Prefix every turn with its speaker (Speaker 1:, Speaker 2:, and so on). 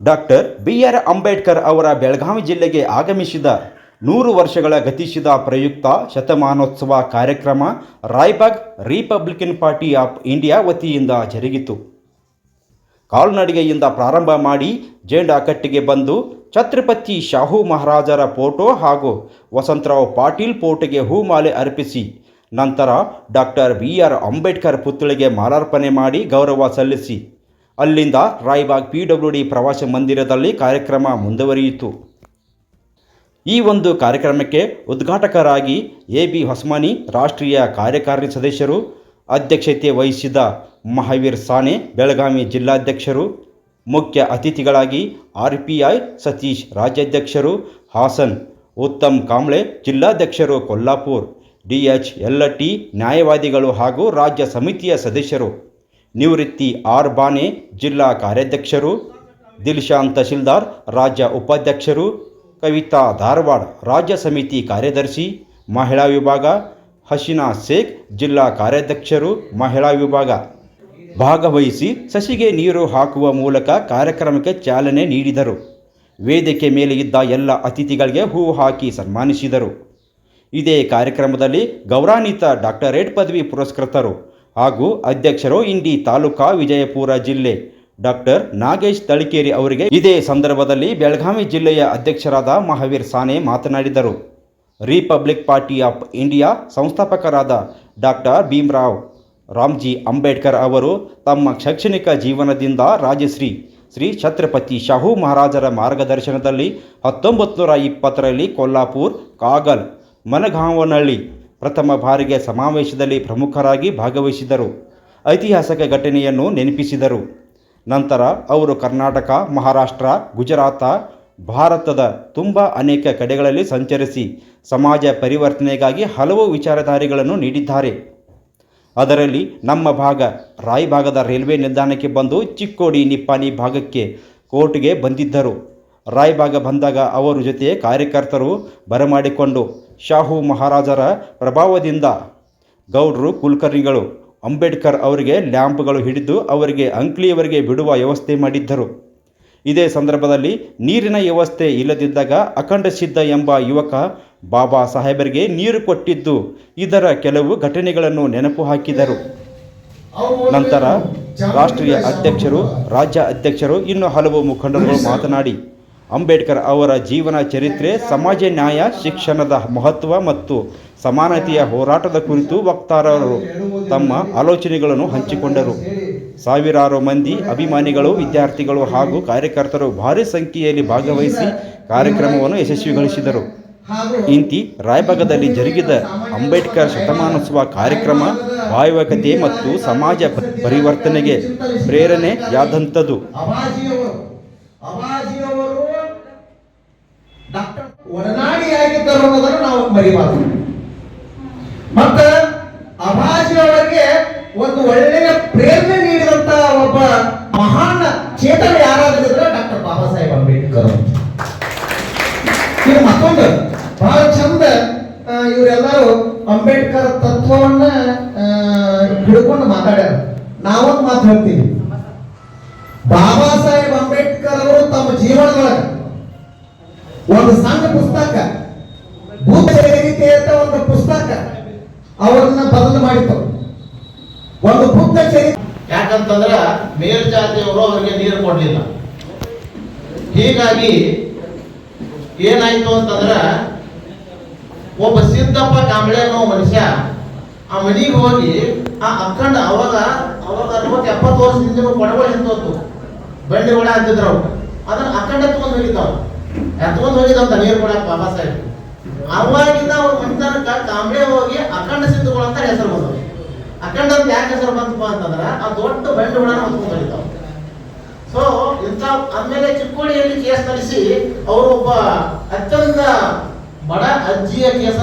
Speaker 1: Doctor B R Ambedkar ಅವರ ಬೆಳಗಾವಿ ಜಿಲ್ಲೆಗೆ ಆಗಮಿಸಿದ ನೂರು ವರ್ಷಗಳ ಗತಿಸಿದ ಪ್ರಯುಕ್ತ ಶತಮಾನೋತ್ಸವ ಕಾರ್ಯಕ್ರಮ Raibag Republican Party of India ವತಿಯಿಂದ ಜರುಗಿತು. ಕಾಲ್ನಡಿಗೆಯಿಂದ ಪ್ರಾರಂಭ ಮಾಡಿ ಜೇಂಡಾಕಟ್ಟಿಗೆ ಬಂದು ಛತ್ರಪತಿ ಶಾಹು ಮಹಾರಾಜರ ಫೋಟೋ ಹಾಗೂ ವಸಂತರಾವ್ ಪಾಟೀಲ್ ಫೋಟೋಗೆ ಹೂಮಾಲೆ ಅರ್ಪಿಸಿ, ನಂತರ ಡಾಕ್ಟರ್ ಬಿ ಆರ್ ಅಂಬೇಡ್ಕರ್ ಪುತ್ಥಳಿಗೆ ಮಾಲಾರ್ಪಣೆ ಮಾಡಿ ಗೌರವ ಸಲ್ಲಿಸಿ. ಅಲ್ಲಿಂದ ರಾಯ್ಬಾಗ್ ಪಿ ಡಬ್ಲ್ಯೂ ಡಿ ಪ್ರವಾಸ ಮಂದಿರದಲ್ಲಿ ಕಾರ್ಯಕ್ರಮ ಮುಂದುವರಿಯಿತು. ಈ ಒಂದು ಕಾರ್ಯಕ್ರಮಕ್ಕೆ ಉದ್ಘಾಟಕರಾಗಿ ಎ ಬಿ ಹೊಸ್ಮಾನಿ, ರಾಷ್ಟ್ರೀಯ ಕಾರ್ಯಕಾರಿಣಿ ಸದಸ್ಯರು, ಅಧ್ಯಕ್ಷತೆ ವಹಿಸಿದ ಮಹಾವೀರ್ ಸಾನೆ ಬೆಳಗಾವಿ ಜಿಲ್ಲಾಧ್ಯಕ್ಷರು, ಮುಖ್ಯ ಅತಿಥಿಗಳಾಗಿ ಆರ್ ಪಿ ಐ ಸತೀಶ್ ರಾಜ್ಯಾಧ್ಯಕ್ಷರು, ಹಾಸನ್ ಉತ್ತಮ್ ಕಾಂಬ್ಳೆ ಜಿಲ್ಲಾಧ್ಯಕ್ಷರು ಕೊಲ್ಲಾಪುರ್ ಡಿ ಎಚ್ ಎಲ್ಲಟಿ ನ್ಯಾಯವಾದಿಗಳು ಹಾಗೂ ರಾಜ್ಯ ಸಮಿತಿಯ ಸದಸ್ಯರು. ನಿವೃತ್ತಿ ಆರ್ ಬಾನೆ ಜಿಲ್ಲಾ ಕಾರ್ಯಾಧ್ಯಕ್ಷರು, ದಿಲ್ಶಾನ್ ತಹಶೀಲ್ದಾರ್, ರಾಜ್ಯ ಉಪಾಧ್ಯಕ್ಷರು, ಕವಿತಾ ಧಾರವಾಡ ರಾಜ್ಯ ಸಮಿತಿ ಕಾರ್ಯದರ್ಶಿ, ಮಹಿಳಾ ವಿಭಾಗ ಹಸೀನಾ ಶೇಖ್ ಜಿಲ್ಲಾ ಕಾರ್ಯಾಧ್ಯಕ್ಷರು, ಮಹಿಳಾ ವಿಭಾಗ. ಭಾಗವಹಿಸಿ ಸಸಿಗೆ ನೀರು ಹಾಕುವ ಮೂಲಕ ಕಾರ್ಯಕ್ರಮಕ್ಕೆ ಚಾಲನೆ ನೀಡಿದರು. ವೇದಿಕೆ ಮೇಲೆ ಇದ್ದ ಎಲ್ಲ ಅತಿಥಿಗಳಿಗೆ ಹೂವು ಹಾಕಿ ಸನ್ಮಾನಿಸಿದರು. ಇದೇ ಕಾರ್ಯಕ್ರಮದಲ್ಲಿ ಗೌರವಾನ್ವಿತ ಡಾಕ್ಟರೇಟ್ ಪದವಿ ಪುರಸ್ಕೃತರು ಹಾಗೂ ಅಧ್ಯಕ್ಷರು ಇಂಡಿ ತಾಲೂಕಾ ವಿಜಯಪುರ ಜಿಲ್ಲೆ ಡಾಕ್ಟರ್ ನಾಗೇಶ್ ತಳಿಕೇರಿ ಅವರಿಗೆ ಇದೇ ಸಂದರ್ಭದಲ್ಲಿ ಬೆಳಗಾವಿ ಜಿಲ್ಲೆಯ ಅಧ್ಯಕ್ಷರಾದ ಮಹಾವೀರ್ ಸಾನೆ ಮಾತನಾಡಿದರು. ರಿಪಬ್ಲಿಕ್ ಪಾರ್ಟಿ ಆಫ್ ಇಂಡಿಯಾ ಸಂಸ್ಥಾಪಕರಾದ ಡಾಕ್ಟರ್ ಭೀಮ್ರಾವ್ ರಾಮ್ಜಿ ಅಂಬೇಡ್ಕರ್ ಅವರು ತಮ್ಮ ಶೈಕ್ಷಣಿಕ ಜೀವನದಿಂದ ರಾಜಶ್ರೀ ಶ್ರೀ ಛತ್ರಪತಿ ಶಾಹು ಮಹಾರಾಜರ ಮಾರ್ಗದರ್ಶನದಲ್ಲಿ ಹತ್ತೊಂಬತ್ತು ನೂರ ಇಪ್ಪತ್ತರಲ್ಲಿ ಕೊಲ್ಲಾಪುರ್, ಕಾಗಲ್, ಮನಗಾಂವನಹಳ್ಳಿ ಪ್ರಥಮ ಬಾರಿಗೆ ಸಮಾವೇಶದಲ್ಲಿ ಪ್ರಮುಖರಾಗಿ ಭಾಗವಹಿಸಿದರು. ಐತಿಹಾಸಿಕ ಘಟನೆಯನ್ನು ನೆನಪಿಸಿದರು. ನಂತರ ಅವರು ಕರ್ನಾಟಕ, ಮಹಾರಾಷ್ಟ್ರ, ಗುಜರಾತ, ಭಾರತದ ತುಂಬ ಅನೇಕ ಕಡೆಗಳಲ್ಲಿ ಸಂಚರಿಸಿ ಸಮಾಜ ಪರಿವರ್ತನೆಗಾಗಿ ಹಲವು ವಿಚಾರಧಾರಿಗಳನ್ನು ನೀಡಿದ್ದಾರೆ. ಅದರಲ್ಲಿ ನಮ್ಮ ಭಾಗ ರಾಯ್ ಭಾಗದ ರೈಲ್ವೆ ನಿಲ್ದಾಣಕ್ಕೆ ಬಂದು ಚಿಕ್ಕೋಡಿ ನಿಪ್ಪಾಣಿ ಭಾಗಕ್ಕೆ ಕೋರ್ಟ್ಗೆ ಬಂದಿದ್ದರು. ರಾಯ್ ಭಾಗ ಬಂದಾಗ ಅವರ ಜೊತೆ ಕಾರ್ಯಕರ್ತರು ಬರಮಾಡಿಕೊಂಡು ಶಾಹು ಮಹಾರಾಜರ ಪ್ರಭಾವದಿಂದ ಗೌಡ್ರು, ಕುಲಕರ್ಣಿಗಳು, ಅಂಬೇಡ್ಕರ್ ಅವರಿಗೆ ಲ್ಯಾಂಪ್ಗಳು ಹಿಡಿದು ಅವರಿಗೆ ಅಂಕ್ಲಿಯವರಿಗೆ ಬಿಡುವ ವ್ಯವಸ್ಥೆ ಮಾಡಿದ್ದರು. ಇದೇ ಸಂದರ್ಭದಲ್ಲಿ ನೀರಿನ ವ್ಯವಸ್ಥೆ ಇಲ್ಲದಿದ್ದಾಗ ಅಖಂಡ ಸಿದ್ಧ ಎಂಬ ಯುವಕ ಬಾಬಾ ಸಾಹೇಬರಿಗೆ ನೀರು ಕೊಟ್ಟಿದ್ದು ಇದರ ಕೆಲವು ಘಟನೆಗಳನ್ನು ನೆನಪು ಹಾಕಿದರು. ನಂತರ ರಾಷ್ಟ್ರೀಯ ಅಧ್ಯಕ್ಷರು, ರಾಜ್ಯ ಅಧ್ಯಕ್ಷರು ಇನ್ನು ಹಲವು ಮುಖಂಡರು ಮಾತನಾಡಿ ಅಂಬೇಡ್ಕರ್ ಅವರ ಜೀವನ ಚರಿತ್ರೆ, ಸಮಾಜ ನ್ಯಾಯ, ಶಿಕ್ಷಣದ ಮಹತ್ವ ಮತ್ತು ಸಮಾನತೆಯ ಹೋರಾಟದ ಕುರಿತು ವಕ್ತಾರರು ತಮ್ಮ ಆಲೋಚನೆಗಳನ್ನು ಹಂಚಿಕೊಂಡರು. ಸಾವಿರಾರು ಮಂದಿ ಅಭಿಮಾನಿಗಳು, ವಿದ್ಯಾರ್ಥಿಗಳು ಹಾಗೂ ಕಾರ್ಯಕರ್ತರು ಭಾರೀ ಸಂಖ್ಯೆಯಲ್ಲಿ ಭಾಗವಹಿಸಿ ಕಾರ್ಯಕ್ರಮವನ್ನು ಯಶಸ್ವಿಗೊಳಿಸಿದರು. ಇಂತಿ ರಾಯಭಾಗದಲ್ಲಿ ಜರುಗಿದ ಅಂಬೇಡ್ಕರ್ ಶತಮಾನೋತ್ಸವ ಕಾರ್ಯಕ್ರಮ ಭಾವಕತೆ ಮತ್ತು ಸಮಾಜ ಪರಿವರ್ತನೆಗೆ ಪ್ರೇರಣೆಯಾದಂಥದ್ದು.
Speaker 2: ಒಡನಾಡಿಯಾಗಿದ್ದರು ಅನ್ನೋದನ್ನು ನಾವು ಮರಿಬಾರದು. ಮತ್ತ ಅಬಾಜಿಯವರಿಗೆ ಒಂದು ಒಳ್ಳೆಯ ಪ್ರೇರಣೆ ನೀಡಿದಂತ ಒಬ್ಬ ಮಹಾನ್ ಚೇತನ ಯಾರಾಗಿದ್ರೆ ಡಾಕ್ಟರ್ ಬಾಬಾ ಸಾಹೇಬ್ ಅಂಬೇಡ್ಕರ್. ಇದು ಮತ್ತೊಂದು, ಬಹಳ ಚಂದ ಇವರೆಲ್ಲರೂ ಅಂಬೇಡ್ಕರ್ ತತ್ವವನ್ನ ಹಿಡ್ಕೊಂಡು ಮಾತಾಡ್ಯಾರ. ನಾವೊಂದು ಮಾತು ಹೇಳ್ತೀವಿ ಬಾಬಾ ಸಾಹೇಬ್ ಬದಲು ಮಾಡಿತು ಒಂದು ಪುಟ್ಟ ಚರಿ
Speaker 3: ಯಾಕಂತಂದ್ರ ಮೇಲ್ಜಾತಿಯವರು ಅವರಿಗೆ ನೀರು ಕೊಡ್ಲಿಲ್ಲ. ಹೀಗಾಗಿ ಏನಾಯ್ತು ಅಂತಂದ್ರ ಒಬ್ಬ ಸಿದ್ದಪ್ಪ ಕಾಂಬಳೆ ಅನ್ನೋ ಮನುಷ್ಯ ಆ ಮನೆಗೆ ಹೋಗಿ ಆ ಅಕ್ಕಂಡ ಅವಾಗ ಅವಾಗ ಅರವತ್ತು ಎಪ್ಪತ್ತು ವರ್ಷದಿಂದ ಕೊಡಗಳು ಹಿಂದೋತು ಬಂಡಿ ಒಳ ಅಂತಿದ್ರು ಅವ್ರು. ಅದನ್ನ ಅಕ್ಕಂಡ ಎತ್ಕೊಂಡು ಹೋಗಿದ್ದಾವ ಎತ್ಕೊಂಡು ಹೋಗಿದ್ದಂತ ನೀರು ಕೊಡಕ್ ಬಾಬಾ ಸಾಹೇಬ್ ಅವಾಗಿಂದ ಅವ್ರ ಮನೆತನಕ ಕಾಂಬಳೆ ಹೋಗಿ ಅಖಂಡ ಸಿದ್ಧಗಳು ಅಂತ ಹೆಸರು ಬಂದವು. ಅಖಂಡ ಅಂತ ಯಾಕೆ ಹೆಸರು ಬಂತಪ್ಪ ಅಂತಂದ್ರ, ಆ ದೊಡ್ಡ ಬಂಡುಗಳನ್ನ ಒಳನ ಹೊತ್ಕೊಂಡು ಹೋಗಿದ್ದಾವ. ಸೊ ಇಂಥ ಆಮೇಲೆ ಚಿಕ್ಕೋಡಿಯಲ್ಲಿ ಕೇಸ್ ನಡೆಸಿ, ಅವರು ಒಬ್ಬ ಅತ್ಯಂತ ಬಡ ಅಜ್ಜಿಯ ಕೇಸ